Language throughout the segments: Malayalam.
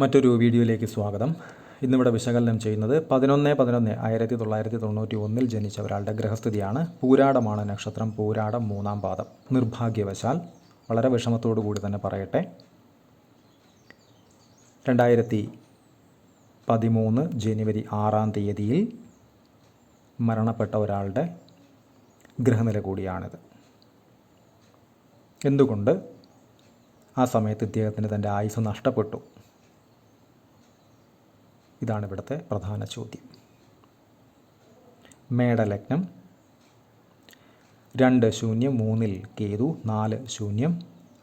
മറ്റൊരു വീഡിയോയിലേക്ക് സ്വാഗതം. ഇന്നിവിടെ വിശകലനം ചെയ്യുന്നത് പതിനൊന്ന് പതിനൊന്ന് ആയിരത്തി തൊള്ളായിരത്തി തൊണ്ണൂറ്റി ഒന്നിൽ ജനിച്ച ഒരാളുടെ ഗ്രഹസ്ഥിതിയാണ് പൂരാടമാണ് നക്ഷത്രം പൂരാടം മൂന്നാം പാദം. നിർഭാഗ്യവശാൽ വളരെ വിഷമത്തോടു കൂടി തന്നെ പറയട്ടെ. രണ്ടായിരത്തി പതിമൂന്ന് ജനുവരി ആറാം തീയതിയിൽ മരണപ്പെട്ട ഒരാളുടെ ഗ്രഹനില കൂടിയാണിത്. എന്തുകൊണ്ട് ആ സമയത്ത് ഇദ്ദേഹത്തിന് തന്റെ ആയുസ് നഷ്ടപ്പെട്ടു? ഇതാണ് ഇവിടുത്തെ പ്രധാന ചോദ്യം. മേടലഗ്നം രണ്ട് ശൂന്യം മൂന്നിൽ കേതു നാല് ശൂന്യം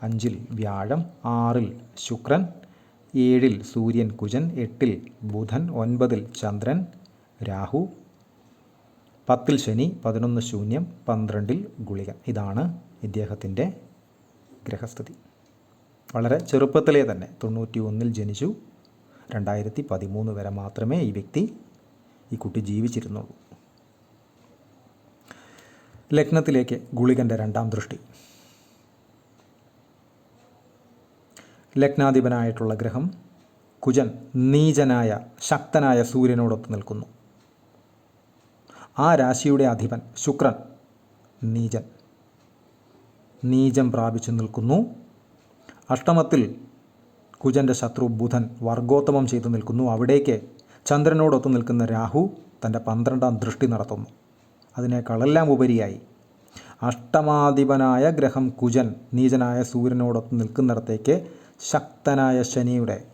അഞ്ചിൽ വ്യാഴം ആറിൽ ശുക്രൻ ഏഴിൽ സൂര്യൻ കുജൻ എട്ടിൽ ബുധൻ ഒൻപതിൽ ചന്ദ്രൻ രാഹു പത്തിൽ ശനി പതിനൊന്ന് ശൂന്യം പന്ത്രണ്ടിൽ ഗുളിക ഇതാണ് ഇദ്ദേഹത്തിന്റെ ഗ്രഹസ്ഥിതി. വളരെ ചെറുപ്പത്തിലേ തന്നെ തൊണ്ണൂറ്റി ഒന്നിൽ ജനിച്ചു. രണ്ടായിരത്തി പതിമൂന്ന് വരെ മാത്രമേ ഈ വ്യക്തി ഈ കുട്ടി ജീവിച്ചിരുന്നുള്ളൂ. ലഗ്നത്തിലേക്ക് ഗുളികന്റെ രണ്ടാം ദൃഷ്ടി. ലഗ്നാധിപനായിട്ടുള്ള ഗ്രഹം കുജൻ നീചനായ ശക്തനായ സൂര്യനോടൊത്ത് നിൽക്കുന്നു. ആ രാശിയുടെ അധിപൻ ശുക്രൻ നീചൻ. നീചം പ്രാപിച്ചു നിൽക്കുന്നു. അഷ്ടമത്തിൽ കുജന്റെ ശത്രു ബുധൻ വർഗോത്തമം ചെയ്തു നിൽക്കുന്നു. അവിടേക്ക് ചന്ദ്രനോടൊത്തു നിൽക്കുന്ന രാഹു തന്റെ പന്ത്രണ്ടാം ദൃഷ്ടി നടത്തുന്നു. അതിനേക്കാളെല്ലാം ഉപരിയായി. അഷ്ടമാധിപനായ ഗ്രഹം കുജൻ നീചനായ സൂര്യനോടൊത്ത് നിൽക്കുന്നിടത്തേക്ക് ശക്തനായ ശനിയുടെ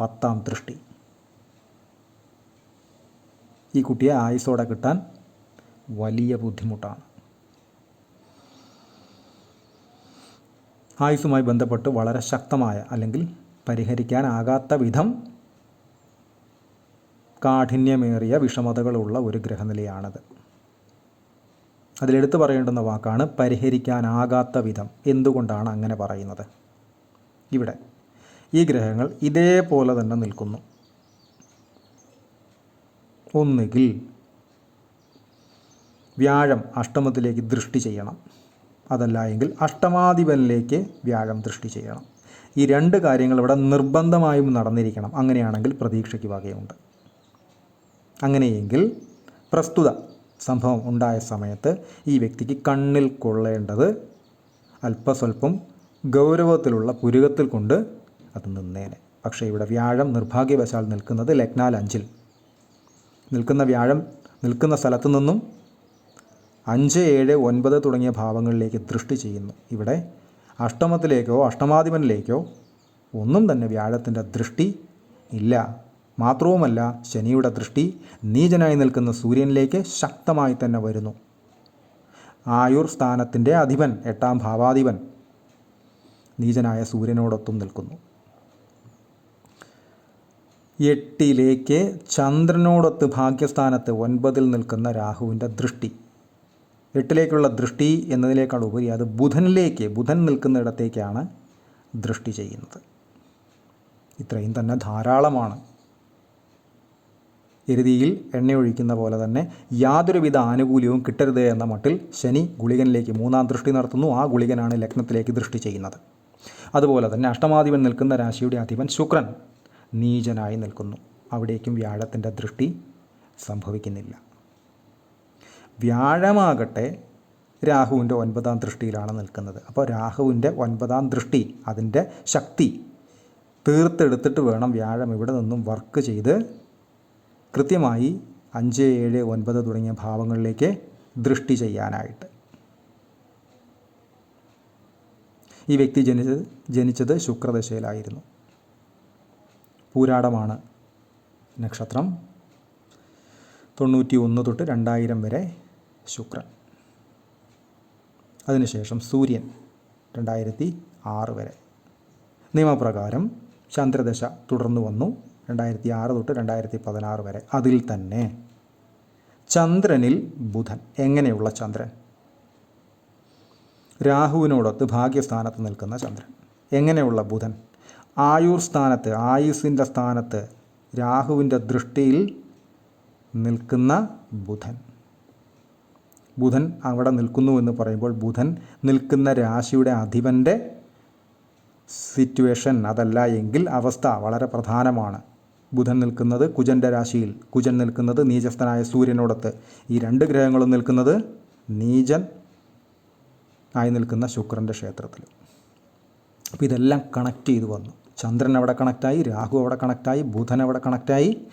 പത്താം ദൃഷ്ടി. ഈ കുട്ടിയെ ആയുസോടെ കിട്ടാൻ വലിയ ബുദ്ധിമുട്ടാണ്. ആയുസ്സുമായി ബന്ധപ്പെട്ട് വളരെ ശക്തമായ അല്ലെങ്കിൽ പരിഹരിക്കാനാകാത്ത വിധം കാഠിന്യമേറിയ വിഷമതകളുള്ള ഒരു ഗ്രഹനിലയാണത്. അതിലെടുത്തു പറയേണ്ടുന്ന വാക്കാണ് പരിഹരിക്കാനാകാത്ത വിധം. എന്തുകൊണ്ടാണ് അങ്ങനെ പറയുന്നത്? ഇവിടെ ഈ ഗ്രഹങ്ങൾ ഇതേപോലെ തന്നെ നിൽക്കുന്നു. ഒന്നുകിൽ വ്യാഴം അഷ്ടമത്തിലേക്ക് ദൃഷ്ടി ചെയ്യണം. അതല്ല എങ്കിൽ അഷ്ടമാധിപനിലേക്ക് വ്യാഴം ദൃഷ്ടി ചെയ്യണം. ഈ രണ്ട് കാര്യങ്ങൾ ഇവിടെ നിർബന്ധമായും നടന്നിരിക്കണം. അങ്ങനെയാണെങ്കിൽ പ്രതീക്ഷയ്ക്ക് വകയുണ്ട് അങ്ങനെയെങ്കിൽ പ്രസ്തുത സംഭവം ഉണ്ടായ സമയത്ത് ഈ വ്യക്തിക്ക് കണ്ണിൽ കൊള്ളേണ്ടത് അല്പസ്വല്പം ഗൗരവത്തിലുള്ള പുരുകത്തിൽ കൊണ്ട് അത് നിന്നേനെ. പക്ഷേ ഇവിടെ വ്യാഴം നിർഭാഗ്യവശാൽ നിൽക്കുന്നത് ലഗ്നാൽ അഞ്ചിൽ. നിൽക്കുന്ന വ്യാഴം നിൽക്കുന്ന സ്ഥലത്തു നിന്നും അഞ്ച് ഏഴ് ഒൻപത് തുടങ്ങിയ ഭാവങ്ങളിലേക്ക് ദൃഷ്ടി ചെയ്യുന്നു. ഇവിടെ അഷ്ടമത്തിലേക്കോ അഷ്ടമാധിപനിലേക്കോ ഒന്നും തന്നെ വ്യാഴത്തിന്റെ ദൃഷ്ടി ഇല്ല. മാത്രവുമല്ല ശനിയുടെ ദൃഷ്ടി നീചനായി നിൽക്കുന്ന സൂര്യനിലേക്ക് ശക്തമായി തന്നെ വരുന്നു. ആയുർ സ്ഥാനത്തിന്റെ അധിപൻ എട്ടാം ഭാവാധിപൻ നീചനായ സൂര്യനോടൊത്തും നിൽക്കുന്നു. എട്ടിലേക്ക് ചന്ദ്രനോടൊത്ത് ഭാഗ്യസ്ഥാനത്ത് ഒൻപതിൽ നിൽക്കുന്ന രാഹുവിന്റെ ദൃഷ്ടി. എട്ടിലേക്കുള്ള ദൃഷ്ടി എന്നതിനേക്കാൾ ഉപരി അത് ബുധനിലേക്ക് ബുധൻ നിൽക്കുന്നിടത്തേക്കാണ് ദൃഷ്ടി ചെയ്യുന്നത്. ഇത്രയും തന്നെ ധാരാളമാണ്. എരുതിയിൽ എണ്ണയൊഴിക്കുന്ന പോലെ തന്നെ യാതൊരുവിധ ആനുകൂല്യവും കിട്ടരുത് എന്ന മട്ടിൽ ശനി ഗുളികനിലേക്ക് മൂന്നാം ദൃഷ്ടി നടത്തുന്നു. ആ ഗുളികനാണ് ലഗ്നത്തിലേക്ക് ദൃഷ്ടി ചെയ്യുന്നത്. അതുപോലെ തന്നെ അഷ്ടമാധിപൻ നിൽക്കുന്ന രാശിയുടെ അധിപൻ ശുക്രൻ നീചനായി നിൽക്കുന്നു. അവിടേക്കും വ്യാഴത്തിന്റെ ദൃഷ്ടി സംഭവിക്കുന്നില്ല. വ്യാഴമാകട്ടെ രാഹുവിന്റെ ഒൻപതാം ദൃഷ്ടിയിലാണ് നിൽക്കുന്നത്. അപ്പോൾ രാഹുവിന്റെ ഒൻപതാം ദൃഷ്ടി അതിന്റെ ശക്തി തീർത്തെടുത്തിട്ട് വേണം വ്യാഴം ഇവിടെ നിന്നും വർക്ക് ചെയ്ത് കൃത്യമായി അഞ്ച് ഏഴ് ഒൻപത് തുടങ്ങിയ ഭാവങ്ങളിലേക്ക് ദൃഷ്ടി ചെയ്യാനായിട്ട്. ഈ വ്യക്തി ജനിച്ചത് ജനിച്ചത് ശുക്രദശയിലായിരുന്നു. പൂരാടമാണ് നക്ഷത്രം. തൊണ്ണൂറ്റി ഒന്ന് തൊട്ട് രണ്ടായിരം വരെ ശുക്രൻ. അതിനുശേഷം സൂര്യൻ രണ്ടായിരത്തി ആറ് വരെ. നിയമപ്രകാരം ചന്ദ്രദശ തുടർന്നു വന്നു രണ്ടായിരത്തി ആറ് തൊട്ട് രണ്ടായിരത്തി പതിനാറ് വരെ. അതിൽ തന്നെ ചന്ദ്രനിൽ ബുധൻ. എങ്ങനെയുള്ള ചന്ദ്രൻ? രാഹുവിനോടൊത്ത് ഭാഗ്യസ്ഥാനത്ത് നിൽക്കുന്ന ചന്ദ്രൻ. എങ്ങനെയുള്ള ബുധൻ? ആയുർ സ്ഥാനത്ത് ആയുസിന്റെ സ്ഥാനത്ത് രാഹുവിന്റെ ദൃഷ്ടിയിൽ നിൽക്കുന്ന ബുധൻ. ബുധൻ അവിടെ നിൽക്കുന്നു എന്ന് പറയുമ്പോൾ ബുധൻ നിൽക്കുന്ന രാശിയുടെ അധിപന്റെ സിറ്റുവേഷൻ അതല്ല എങ്കിൽ അവസ്ഥ വളരെ പ്രധാനമാണ്. ബുധൻ നിൽക്കുന്നത് കുജന്റെ രാശിയിൽ. കുജൻ നിൽക്കുന്നത് നീചസ്ഥനായ സൂര്യനോടൊത്ത്. ഈ രണ്ട് ഗ്രഹങ്ങളും നിൽക്കുന്നത് നീചൻ ആയി നിൽക്കുന്ന ശുക്രന്റെ ക്ഷേത്രത്തിൽ അപ്പോൾ ഇതെല്ലാം കണക്ട് ചെയ്തു വന്നു. ചന്ദ്രൻ അവിടെ കണക്റ്റായി രാഹു അവിടെ കണക്റ്റായി ബുധൻ അവിടെ കണക്റ്റായി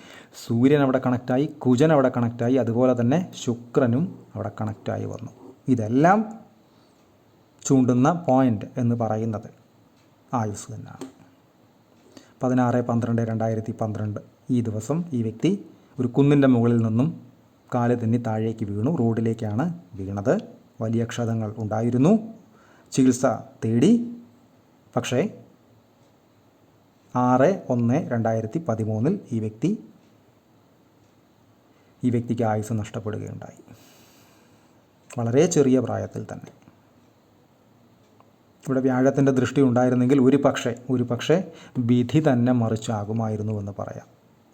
സൂര്യൻ അവിടെ കണക്റ്റായി കുജൻ അവിടെ കണക്റ്റായി അതുപോലെ തന്നെ ശുക്രനും അവിടെ കണക്റ്റായി വന്നു. ഇതെല്ലാം ചൂണ്ടുന്ന പോയിന്റ് എന്ന് പറയുന്നത് ആയുസ് തന്നെയാണ്. പതിനാറ് പന്ത്രണ്ട് രണ്ടായിരത്തി പന്ത്രണ്ട്. ഈ ദിവസം ഈ വ്യക്തി ഒരു കുന്നിന്റെ മുകളിൽ നിന്നും കാൽ തന്നെ താഴേക്ക് വീണു. റോഡിലേക്കാണ് വീണത്. വലിയ ക്ഷതങ്ങൾ ഉണ്ടായിരുന്നു. ചികിത്സ തേടി. പക്ഷേ ആറ് ഒന്ന് രണ്ടായിരത്തി പതിമൂന്നിൽ ഈ വ്യക്തി ഈ വ്യക്തിക്ക് ആയുസ് നഷ്ടപ്പെടുകയുണ്ടായി. വളരെ ചെറിയ പ്രായത്തിൽ തന്നെ. ഇവിടെ വ്യാഴത്തിന്റെ ദൃഷ്ടി ഉണ്ടായിരുന്നെങ്കിൽ ഒരു പക്ഷേ ഒരു പക്ഷേ വിധി തന്നെ മറിച്ചാകുമായിരുന്നു എന്ന് പറയാം.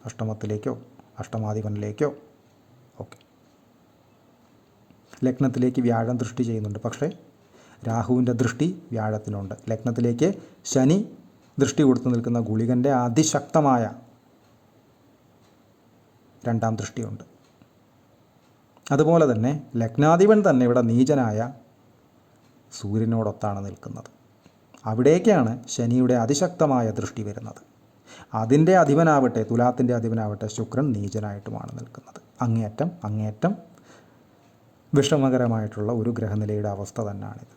അഷ്ടമത്തിലേക്കോ അഷ്ടമാധിപനിലേക്കോ ഓക്കെ. ലഗ്നത്തിലേക്ക് വ്യാഴം ദൃഷ്ടി ചെയ്യുന്നുണ്ട്. പക്ഷേ രാഹുവിന്റെ ദൃഷ്ടി വ്യാഴത്തിനുണ്ട്. ലഗ്നത്തിലേക്ക് ശനി ദൃഷ്ടി കൊടുത്തു നിൽക്കുന്ന ഗുളികന്റെ അതിശക്തമായ രണ്ടാം ദൃഷ്ടിയുണ്ട്. അതുപോലെ തന്നെ ലഗ്നാധിപൻ തന്നെ ഇവിടെ നീചനായ സൂര്യനോടൊത്താണ് നിൽക്കുന്നത്. അവിടേക്കാണ് ശനിയുടെ അതിശക്തമായ ദൃഷ്ടി വരുന്നത്. അതിന്റെ അധിപനാവട്ടെ തുലാത്തിന്റെ അധിപനാവട്ടെ ശുക്രൻ നീചനായിട്ടുമാണ് നിൽക്കുന്നത്. അങ്ങേയറ്റം അങ്ങേയറ്റം വിഷമകരമായിട്ടുള്ള ഒരു ഗ്രഹനിലയുടെ അവസ്ഥ തന്നെയാണിത്